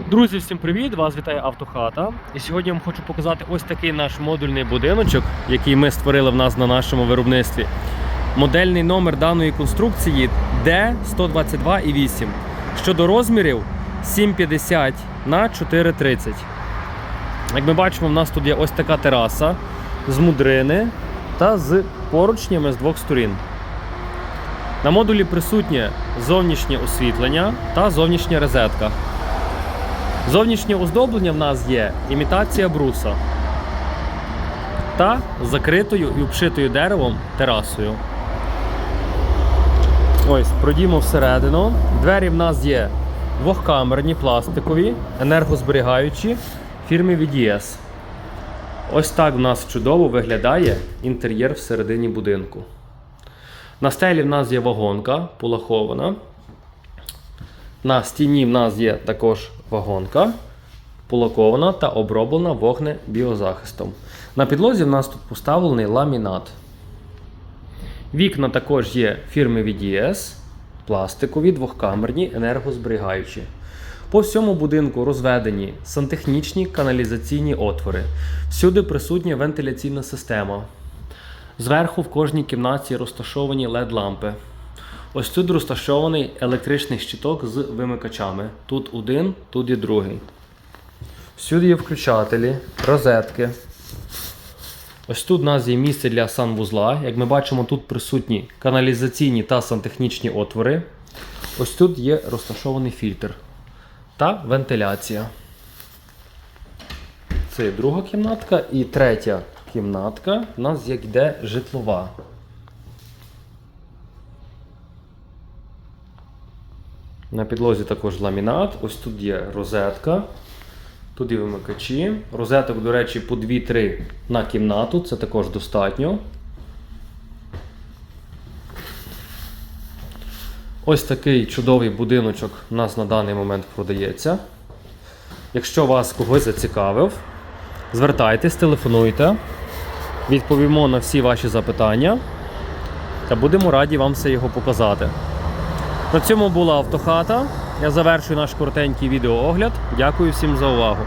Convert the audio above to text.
Друзі, всім привіт! Вас вітає Автохата. І сьогодні я вам хочу показати ось такий наш модульний будиночок, який ми створили в нас на нашому виробництві. Модельний номер даної конструкції D122,8. Щодо розмірів 750 на 430. Як ми бачимо, в нас тут є ось така тераса з мудрини та з поручнями з двох сторін. На модулі присутнє зовнішнє освітлення та зовнішня розетка. Зовнішнє оздоблення в нас є імітація бруса та закритою і обшитою деревом терасою. Ось, пройдімо всередину. Двері в нас є двохкамерні, пластикові, енергозберігаючі фірми VDS. Ось так в нас чудово виглядає інтер'єр всередині будинку. На стелі в нас є вагонка полахована. На стіні в нас є також вагонка, полакована та оброблена вогнебіозахистом. На підлозі в нас тут поставлений ламінат. Вікна також є фірми VDS, пластикові, двохкамерні, енергозберігаючі. По всьому будинку розведені сантехнічні каналізаційні отвори. Всюди присутня вентиляційна система. Зверху в кожній кімнаті розташовані LED-лампи. Ось тут розташований електричний щиток з вимикачами. Тут один, тут і другий. Всюди є включателі, розетки. Ось тут у нас є місце для санвузла. Як ми бачимо, тут присутні каналізаційні та сантехнічні отвори. Ось тут є розташований фільтр та вентиляція. Це друга кімнатка і третя кімнатка у нас як йде житлова. На підлозі також ламінат. Ось тут є розетка. Тут є вимикачі. Розеток, до речі, по 2-3 на кімнату. Це також достатньо. Ось такий чудовий будиночок у нас на даний момент продається. Якщо вас когось зацікавив, звертайтесь, телефонуйте, відповімо на всі ваші запитання та будемо раді вам все його показати. На цьому була автохата. Я завершую наш коротенький відеоогляд. Дякую всім за увагу.